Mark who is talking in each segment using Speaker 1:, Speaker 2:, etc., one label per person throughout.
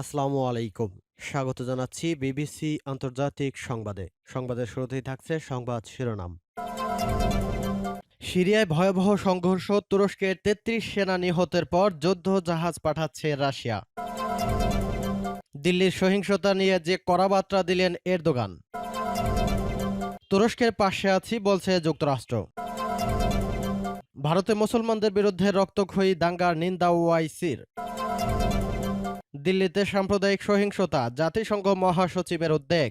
Speaker 1: আসসালামু আলাইকুম। স্বাগত জানাচ্ছি বিবিসি আন্তর্জাতিক সংবাদে। সংবাদের শুরুতেই থাকছে সংবাদ শিরোনাম। সিরিয়ায় ভয়াবহ সংঘর্ষ, তুরস্কের তেত্রিশ সেনা নিহতের পর যুদ্ধ জাহাজ পাঠাচ্ছে রাশিয়া। দিল্লির সহিংসতা নিয়ে যে কড়া বার্তা দিলেন এরদোগান। তুরস্কের পাশে আছি, বলছে যুক্তরাষ্ট্র। ভারতে মুসলমানদের বিরুদ্ধে রক্তক্ষয়ী দাঙ্গার নিন্দা ওআইসির দিল্লিতে সাম্প্রদায়িক সহিংসতা, জাতিসংঘ মহাসচিবের উদ্বেগ।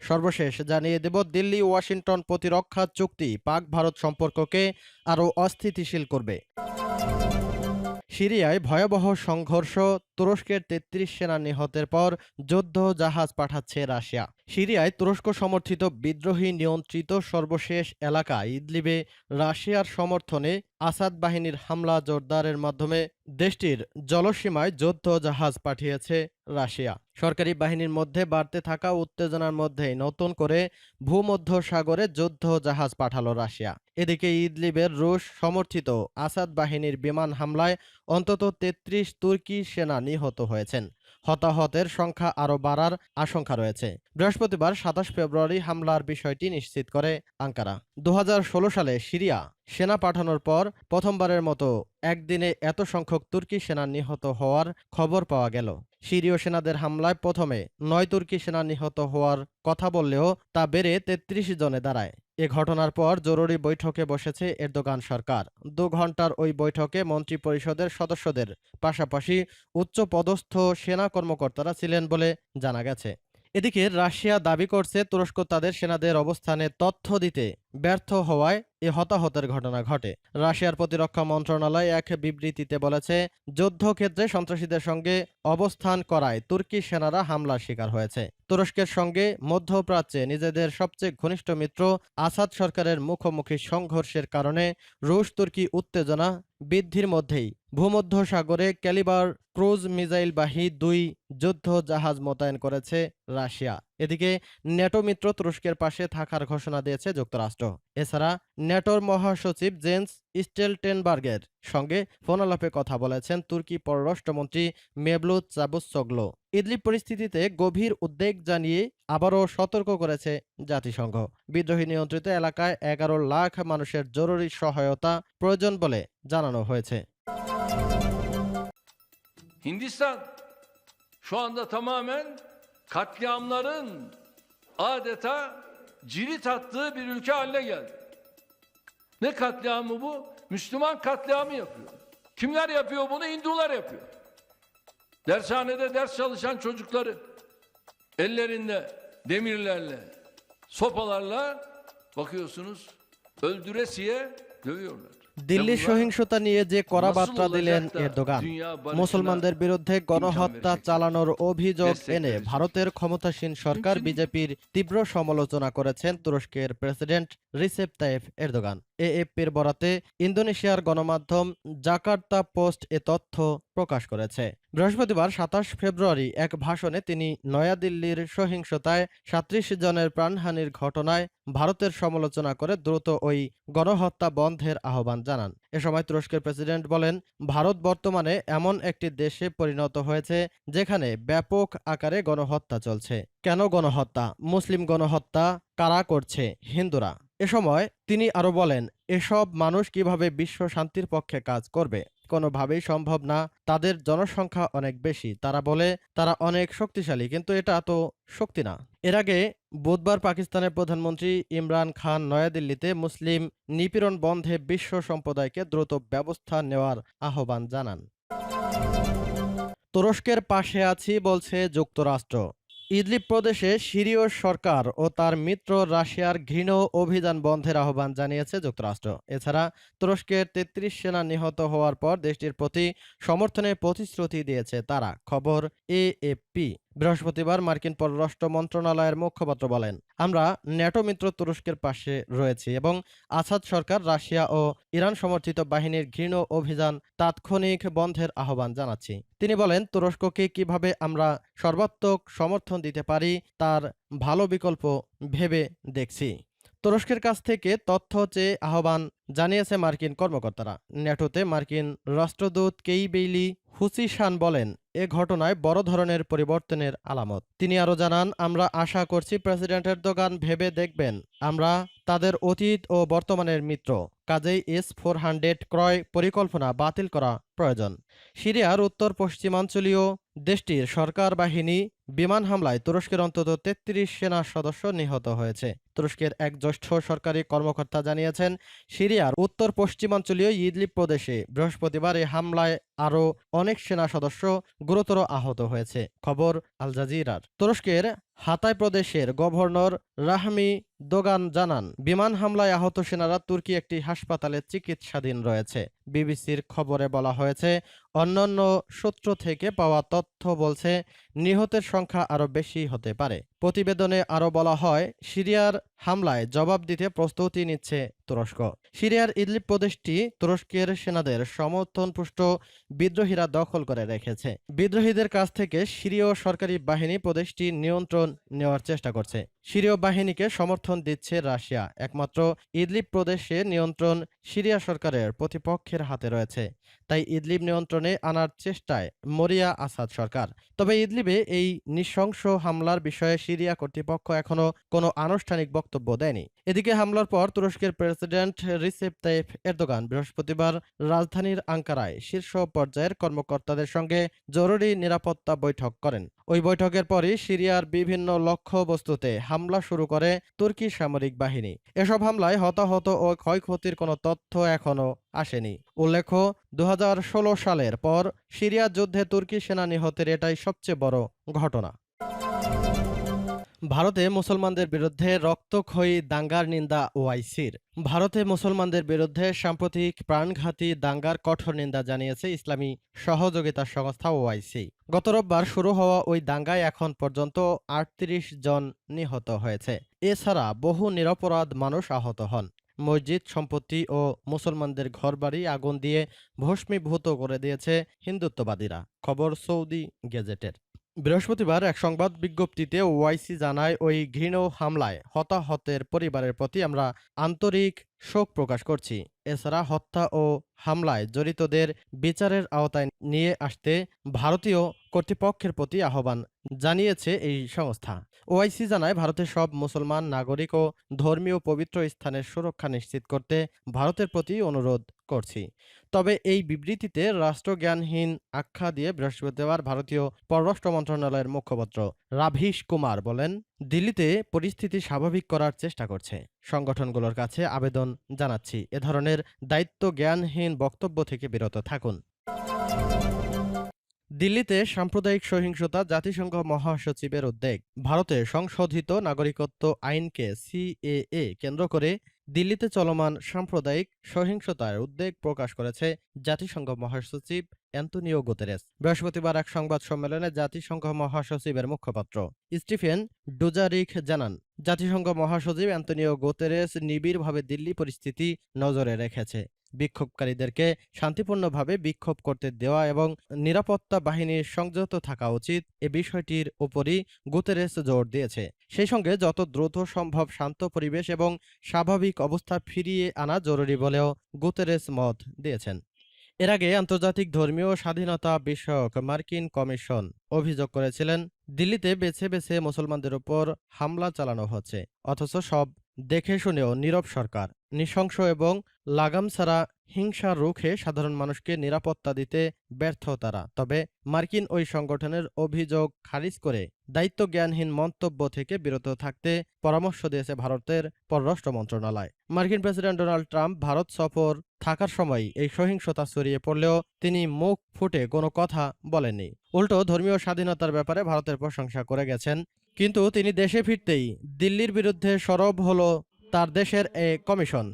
Speaker 1: সর্বশেষ জানিয়ে দেব, দিল্লি, ওয়াশিংটন প্রতিরক্ষা চুক্তি পাক ভারত সম্পর্ককে আরও অস্থিতিশীল করবে। সিরিয়ায় ভয়াবহ সংঘর্ষ, তুরস্কের তেত্রিশ সেনা নিহতের পর যুদ্ধ জাহাজ পাঠাচ্ছে রাশিয়া। সিরিয়ায় তুরস্ক সমর্থিত বিদ্রোহী নিয়ন্ত্রিত সর্বশেষ এলাকা ইদলিবে রাশিয়ার সমর্থনে আসাদ বাহিনীর হামলা জোরদারের মাধ্যমে দেশটির জলসীমায় যুদ্ধ জাহাজ পাঠিয়েছে রাশিয়া। সরকারি বাহিনীর মধ্যে বাড়তে থাকা উত্তেজনার মধ্যেই নতুন করে ভূমধ্য সাগরে যুদ্ধ জাহাজ পাঠালো রাশিয়া। এদিকে ইদলিবের রুশ সমর্থিত আসাদ বাহিনীর বিমান হামলায় অন্তত তেত্রিশ তুর্কি সেনা নিহত হয়েছেন। হতাহতের সংখ্যা আরও বাড়ার আশঙ্কা রয়েছে। বৃহস্পতিবার সাতাশ ফেব্রুয়ারি হামলার বিষয়টি নিশ্চিত করে আঙ্কারা। দু হাজার ষোলো সালে সিরিয়া সেনা পাঠানোর পর প্রথমবারের মতো একদিনে এত সংখ্যক তুর্কি সেনা নিহত হওয়ার খবর পাওয়া গেল। সিরীয় সেনাদের হামলায় প্রথমে নয় তুর্কি সেনা নিহত হওয়ার কথা বললেও তা বেড়ে তেত্রিশ জনে দাঁড়ায়। এ ঘটনার পর জরুরি বৈঠকে বসেছে এরদোগান সরকার। দু ঘণ্টার ওই বৈঠকে মন্ত্রী পরিষদের সদস্যদের পাশাপাশি উচ্চ পদস্থ সেনা কর্মকর্তারা ছিলেন বলে জানা গেছে। এদিকে রাশিয়া দাবি করছে তুরস্ক তাদের সেনাদের অবস্থানে তথ্য দিতে ব্যর্থ হওয়ায় এ হতাহতের ঘটনা ঘটে। রাশিয়ার প্রতিরক্ষা মন্ত্রণালয় এক বিবৃতিতে বলেছে, যুদ্ধক্ষেত্রে সন্ত্রাসীদের সঙ্গে অবস্থান করায় তুর্কি সেনারা হামলার শিকার হয়েছে। তুরস্কের সঙ্গে মধ্যপ্রাচ্যে নিজেদের সবচেয়ে ঘনিষ্ঠ মিত্র আসাদ সরকারের মুখোমুখি সংঘর্ষের কারণে রুশ তুর্কি উত্তেজনা বৃদ্ধির মধ্যেই। ভূমধ্য সাগরে ক্যালিবার ক্রুজ মিসাইলবাহী দুই যুদ্ধ জাহাজ মোতায়েন করেছে রাশিয়া। এদিকে, ন্যাটো মিত্র তুরস্কের পাশে থাকার ঘোষণা দিয়েছে যুক্তরাষ্ট্র। এছাড়া, ন্যাটোর মহাসচিব জেন্স স্টেলটেনবার্গের সঙ্গে ফোনালাপে কথা বলেছেন তুর্কি পররাষ্ট্রমন্ত্রী মেভলুত চাবুসোগলো ইদলিব পরিস্থিতিতে গভীর উদ্বেগ জানিয়ে আবারও সতর্ক করেছে জাতিসংঘ। বিদ্রোহী নিয়ন্ত্রিত এলাকায় এগারো লাখ মানুষের জরুরি সহায়তা প্রয়োজন বলে জানানো হয়েছে
Speaker 2: Hindistan şu anda tamamen katliamların adeta cirit attığı bir ülke haline geldi. Ne katliamı bu? Müslüman katliamı yapıyor. Kimler yapıyor bunu? Hindular yapıyor. Dershanede ders çalışan çocukları ellerinde demirlerle, sopalarla bakıyorsunuz öldüresiye dövüyorlar.
Speaker 1: Delhi
Speaker 2: Ya bunlar
Speaker 1: সহিংসতা নিয়ে যে কড়া বার্তা দিলেন Erdogan মুসলমানদের বিরুদ্ধে গণহত্যা চালানোর অভিযোগ এনে ভারতের ক্ষমতাসীন সরকার বিজেপির তীব্র সমালোচনা করেছেন তুরস্কের প্রেসিডেন্ট রিসেপ তাইফ এরদোগান। এএফপির বরাতে ইন্দোনেশিয়ার গণমাধ্যম জাকার্তা পোস্ট এ তথ্য প্রকাশ করেছে। বৃহস্পতিবার সাতাশ ফেব্রুয়ারি এক ভাষণে তিনি নয়াদিল্লির সহিংসতায় সাত্রিশ জনের প্রাণহানির ঘটনায় ভারতের সমালোচনা করে দ্রুত ওই গণহত্যা বন্ধের আহ্বান জানান। এ সময় তুরস্কের প্রেসিডেন্ট বলেন, ভারত বর্তমানে এমন একটি দেশে পরিণত হয়েছে যেখানে ব্যাপক আকারে গণহত্যা চলছে। কেন গণহত্যা? মুসলিম গণহত্যা কারা করছে হিন্দুরা? এ সময় তিনি আরও বলেন, এসব মানুষ কীভাবে বিশ্ব শান্তির পক্ষে কাজ করবে? কোনোভাবেই সম্ভব না। তাদের জনসংখ্যা অনেক বেশি। তারা বলে, তারা অনেক শক্তিশালী, কিন্তু এটা তো শক্তি না। এর আগে বুধবার পাকিস্তানের প্রধানমন্ত্রী ইমরান খান নয়াদিল্লিতে মুসলিম নিপীড়ন বন্ধে বিশ্ব সম্প্রদায়কে দ্রুত ব্যবস্থা নেওয়ার আহ্বান জানান। তুরস্কের পাশে আছি বলছে যুক্তরাষ্ট্র। ইদলিব প্রদেশে সিরীয় সরকার ও তার মিত্র রাশিয়ার ঘৃণ অভিযান বন্ধের আহ্বান জানিয়েছে যুক্তরাষ্ট্র। এছাড়া তুরস্কের তেত্রিশ সেনা নিহত হওয়ার পর দেশটির প্রতি সমর্থনের প্রতিশ্রুতি দিয়েছে তারা। খবর এএফপি বৃহস্পতিবার মার্কিন পররাষ্ট্র মন্ত্রণালয়ের মুখপাত্র বলেন, আমরা ন্যাটো মিত্র তুরস্কের পাশে রয়েছি এবং আসাদ সরকার, রাশিয়া ও ইরান সমর্থিত বাহিনীর ঘৃণ অভিযান তাৎক্ষণিক বন্ধের আহ্বান জানাচ্ছি। তিনি বলেন, তুরস্ককে কীভাবে আমরা সর্বাত্মক সমর্থন দিতে পারি তার ভালো বিকল্প ভেবে দেখছি। তুরস্কের কাছ থেকে তথ্য চেয়ে আহ্বান জানিয়েছে মার্কিন কর্মকর্তারা। ন্যাটোতে মার্কিন রাষ্ট্রদূত কেই বেইলি হুসিশান বলেন, এ ঘটনায় বড় ধরনের পরিবর্তনের আলামত। তিনি আরও জানান, আমরা আশা করছি প্রেসিডেন্টের দোকান ভেবে দেখবেন। আমরা তাদের অতীত ও বর্তমানের মিত্র। কাজেই এস ফোর হান্ড্রেড ক্রয় পরিকল্পনা বাতিল করা প্রয়োজন। সিরিয়ার উত্তর পশ্চিমাঞ্চলীয় দেশটির সরকার বাহিনী বিমান হামলায় তুরস্কের অন্তত তেত্রিশ সেনা সদস্য নিহত হয়েছে। তুরস্কের এক জ্যেষ্ঠ সরকারি কর্মকর্তা জানিয়েছেন, সিরিয়ার উত্তর পশ্চিমাঞ্চলীয় ইদলিপ প্রদেশে বৃহস্পতিবার এই হামলায় আরও অনেক সেনা সদস্য গুরুতর আহত হয়েছে। খবর আল জাজিরার। তুরস্কের হাতাই প্রদেশের গভর্নর রাহমি দোগান জানান, বিমান হামলায় আহত সেনারা তুর্কি একটি হাসপাতালে চিকিৎসাধীন রয়েছে। বিবিসির খবরে বলা হয়েছে, অন্যান্য সূত্র থেকে পাওয়া তথ্য বলছে, নিহতের সংখ্যা আরও বেশি হতে পারে। প্রতিবেদনে আরও বলা হয়, সিরিয়ার হামলায় জবাব দিতে প্রস্তুতি নিচ্ছে তুরস্ক। সিরিয়ার ইদলিব প্রদেশটি তুরস্কের সেনাদের সমর্থনপুষ্ট বিদ্রোহীরা দখল করে রেখেছে। বিদ্রোহীদের কাছ থেকে সিরীয় সরকারি বাহিনী প্রদেশটি নিয়ন্ত্রণ নেওয়ার চেষ্টা করছে। সিরীয় বাহিনীকে সমর্থন দিচ্ছে রাশিয়া। একমাত্র ইদলিব প্রদেশে নিয়ন্ত্রণ সিরিয়া সরকারের প্রতিপক্ষের হাতে রয়েছে। তাই ইদলিব নিয়ন্ত্রণে আনার চেষ্টায় মরিয়া আসাদ সরকার। তবে ইদলিবে এই নৃশংস হামলার বিষয়ে সিরিয়া কর্তৃপক্ষ এখনও কোনো আনুষ্ঠানিক বক্তব্য দেয়নি। এদিকে হামলার পর তুরস্কের প্রেসিডেন্ট রিসেপ তাইপ এরদোগান বৃহস্পতিবার রাজধানীর আঙ্কারায় শীর্ষ পর্যায়ের কর্মকর্তাদের সঙ্গে জরুরি নিরাপত্তা বৈঠক করেন। ওই বৈঠকের পরই সিরিয়ার বিভিন্ন লক্ষ্যবস্তুতে হামলা শুরু করে তুর্কি সামরিক বাহিনী। এসব হামলায় হতাহত ও ক্ষয়ক্ষতির কোনো তথ্য এখনও আসেনি। উল্লেখ্য দু হাজার ষোলো সালের পর সিরিয়া যুদ্ধে তুর্কি সেনা নিহতের এটাই সবচেয়ে বড় ঘটনা। ভারতে মুসলমানদের বিরুদ্ধে রক্তক্ষয়ী দাঙ্গার নিন্দা ওআইসির ভারতে মুসলমানদের বিরুদ্ধে সাম্প্রতিক প্রাণঘাতী দাঙ্গার কঠোর নিন্দা জানিয়েছে ইসলামী সহযোগিতা সংস্থা ওআইসি গত রোববার শুরু হওয়া ওই দাঙ্গায় এখন পর্যন্ত আটত্রিশ জন নিহত হয়েছে। এছাড়া বহু নিরপরাধ মানুষ আহত হন। মসজিদ সম্পত্তি ও মুসলমানদের ঘরবাড়ি আগুন দিয়ে ভস্মীভূত করে দিয়েছে হিন্দুত্ববাদীরা। খবর সৌদি গেজেটের। বৃহস্পতিবার এক সংবাদ বিজ্ঞপ্তিতে ওয়াইসি জানায়, ওই ঘৃণ হামলায় হতাহতের পরিবারের প্রতি আমরা আন্তরিক শোক প্রকাশ করছি। এছাড়া হত্যা ও হামলায় জড়িতদের বিচারের আওতায় নিয়ে আসতে ভারতীয় কর্তৃপক্ষের প্রতি আহ্বান জানিয়েছে এই সংস্থা। ওআইসি জানায় ভারতের সব মুসলমান নাগরিক ও ধর্মীয় পবিত্র স্থানের সুরক্ষা নিশ্চিত করতে ভারতের প্রতি অনুরোধ করছি। তবে এই বিবৃতিতে রাষ্ট্রজ্ঞানহীন আখ্যা দিয়ে বৃহস্পতিবার ভারতীয় পররাষ্ট্র মন্ত্রণালয়ের মুখপাত্র রাভীশ কুমার বলেন, দিল্লিতে পরিস্থিতি স্বাভাবিক করার চেষ্টা করছে। সংগঠনগুলোর কাছে আবেদন জানাচ্ছি। এ ধরনের দায়িত্ব জ্ঞানহীন বক্তব্য থেকে বিরত থাকুন। দিল্লিতে সাম্প্রদায়িক সহিংসতা জাতিসংঘ মহাসচিবের উদ্বেগ। ভারতে সংশোধিত নাগরিকত্ব আইনকে সিএএ কেন্দ্র করে দিল্লিতে চলমান সাম্প্রদায়িক সহিংসতার উদ্বেগ প্রকাশ করেছে জাতিসংঘ মহাসচিব অ্যান্তনিও গুতেরেস। বৃহস্পতিবার এক সংবাদ সম্মেলনে জাতিসংঘ মহাসচিবের মুখপাত্র স্টিফেন ডুজারিক জানান, জাতিসংঘ মহাসচিব অ্যান্তনিও গুতেরেস নিবিড়ভাবে দিল্লি পরিস্থিতি নজরে রেখেছে। বিক্ষোভকারীদেরকে শান্তিপূর্ণভাবে বিক্ষোভ করতে দেওয়া এবং নিরাপত্তা বাহিনীর সংযত থাকা উচিত এ বিষয়টির উপরই গুতেরেস জোর দিয়েছে। সেই সঙ্গে যত দ্রুত সম্ভব শান্ত পরিবেশ এবং স্বাভাবিক অবস্থা ফিরিয়ে আনা জরুরি বলেও গুতেরেস মত দিয়েছেন। এর আগে আন্তর্জাতিক ধর্মীয় স্বাধীনতা বিষয়ক মার্কিন কমিশন অভিযোগ করেছিলেন, দিল্লিতে বেছে বেছে মুসলমানদের উপর হামলা চালানো হচ্ছে, অথচ সব দেখে শুনেও নীরব সরকার। নৃশংস এবং লাগাম ছাড়া হিংসা রুখে সাধারণ মানুষকে নিরাপত্তা দিতে ব্যর্থ তারা। তবে মার্কিন ওই সংগঠনের অভিযোগ খারিজ করে দায়িত্বজ্ঞানহীন মন্তব্য থেকে বিরত থাকতে পরামর্শ দিয়েছে ভারতের পররাষ্ট্র মন্ত্রণালয়। মার্কিন প্রেসিডেন্ট ডোনাল্ড ট্রাম্প ভারত সফর থাকার সময় এই সহিংসতা ছড়িয়ে পড়লেও তিনি মুখ ফুটে কোনো কথা বলেননি। উল্টো ধর্মীয় স্বাধীনতার ব্যাপারে ভারতের প্রশংসা করে গেছেন। কিন্তু তিনি দেশে ফিরতেই দিল্লির বিরুদ্ধে সরব হল তার দেশের এ কমিশন।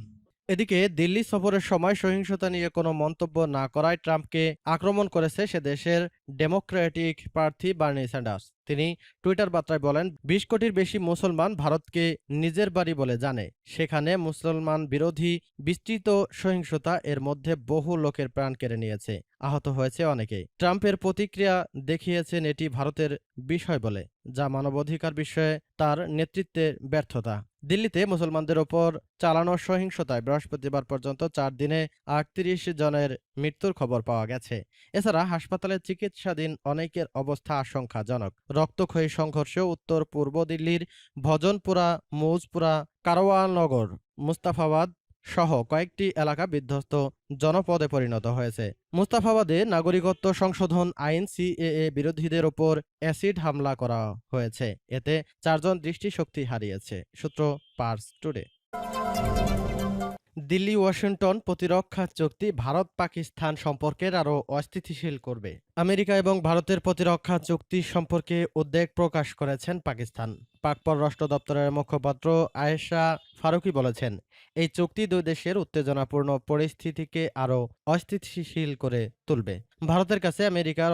Speaker 1: এদিকে দিল্লি সফরের সময় সহিংসতা নিয়ে কোনো মন্তব্য না করায় ট্রাম্পকে আক্রমণ করেছে সে দেশের ডেমোক্রেটিক প্রার্থী বার্নি স্যান্ডার্স। তিনি টুইটার বার্তায় বলেন, বিশ কোটির বেশি মুসলমান ভারতকে নিজের বাড়ি বলে জানে। সেখানে মুসলমান বিরোধী বিস্তৃত সহিংসতা এর মধ্যে বহু লোকের প্রাণ কেড়ে নিয়েছে। আহত হয়েছে অনেকে। ট্রাম্পের প্রতিক্রিয়া দেখিয়েছেন এটি ভারতের বিষয় বলে, যা মানবাধিকার বিষয়ে তার নেতৃত্বের ব্যর্থতা। দিল্লিতে মুসলমানদের ওপর চালানো সহিংসতায় বৃহস্পতিবার পর্যন্ত চার দিনে আটত্রিশ জনের মৃত্যুর খবর পাওয়া গেছে। এছাড়া হাসপাতালে চিকিৎসাধীন অনেকের অবস্থা আশঙ্কাজনক। রক্তক্ষয়ী সংঘর্ষে উত্তর পূর্ব দিল্লির ভজনপুরা, মৌজপুরা কারওয়ানগর মুস্তাফাবাদ সহ কয়েকটি এলাকা বিধ্বস্ত জনপদে পরিণত হয়েছে। মুস্তাফাবাদে নাগরিকত্ব সংশোধন আইন সিএএ বিরোধীদের ওপর অ্যাসিড হামলা করা হয়েছে। এতে চারজন দৃষ্টিশক্তি হারিয়েছে, সূত্র পার্স টুডে। দিল্লি, ওয়াশিংটন প্রতিরক্ষা চুক্তি ভারত পাকিস্তান সম্পর্কের আরও অস্থিতিশীল করবে। আমেরিকা এবং ভারতের প্রতিরক্ষা চুক্তি সম্পর্কে উদ্বেগ প্রকাশ করেছেন পাকিস্তান। পাক পররাষ্ট্র দপ্তরের মুখপাত্র আয়েশা ফারুকি বলেছেন, এই চুক্তি দুই দেশের উত্তেজনাপূর্ণ পরিস্থিতিকে আরও অস্থিতিশীল করে তুলবে। ভারতের কাছে আমেরিকার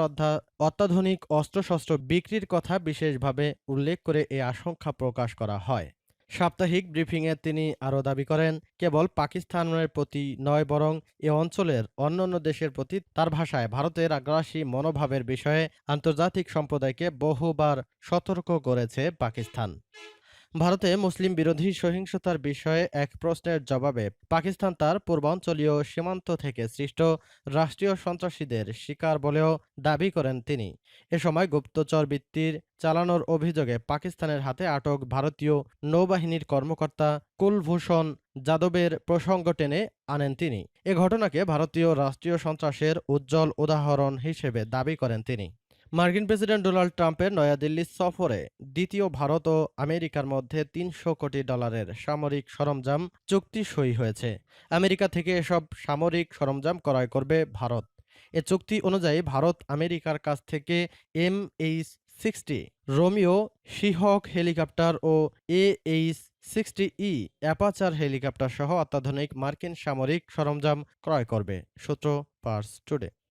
Speaker 1: অত্যাধুনিক অস্ত্রশস্ত্র বিক্রির কথা বিশেষভাবে উল্লেখ করে এই আশঙ্কা প্রকাশ করা হয়। সাপ্তাহিক ব্রিফিংয়ে তিনি আরও দাবি করেন, কেবল পাকিস্তানের প্রতি নয় বরং এ অঞ্চলের অন্যান্য দেশের প্রতি তার ভাষায় ভারতের আগ্রাসী মনোভাবের বিষয়ে আন্তর্জাতিক সম্প্রদায়কে বহুবার সতর্ক করেছে পাকিস্তান। ভারতে মুসলিম বিরোধী সহিংসতার বিষয়ে এক প্রশ্নের জবাবে পাকিস্তান তার পূর্বাঞ্চলীয় সীমান্ত থেকে সৃষ্ট রাষ্ট্রীয় সন্ত্রাসীদের শিকার বলেও দাবি করেন তিনি। এ সময় গুপ্তচর বৃত্তির চালানোর অভিযোগে পাকিস্তানের হাতে আটক ভারতীয় নৌবাহিনীর কর্মকর্তা কুলভূষণ যাদবের প্রসঙ্গ টেনে আনেন তিনি। এ ঘটনাকে ভারতীয় রাষ্ট্রীয় সন্ত্রাসের উজ্জ্বল উদাহরণ হিসেবে দাবি করেন তিনি। মার্কিন প্রেসিডেন্ট ডোনাল্ড ট্রাম্পের নয়াদিল্লি সফরে দ্বিতীয় ভারত ও আমেরিকার মধ্যে তিনশো কোটি ডলারের সামরিক সরঞ্জাম চুক্তি সই হয়েছে। আমেরিকা থেকে এসব সামরিক সরঞ্জাম ক্রয় করবে ভারত। এ চুক্তি অনুযায়ী ভারত আমেরিকার কাছ থেকে M H sixty, Romeo Seahawk helicopter O A H sixty E অ্যাপাচার হেলিকপ্টার সহ অত্যাধুনিক মার্কিন সামরিক সরঞ্জাম ক্রয় করবে, সূত্র পার্স টুডে।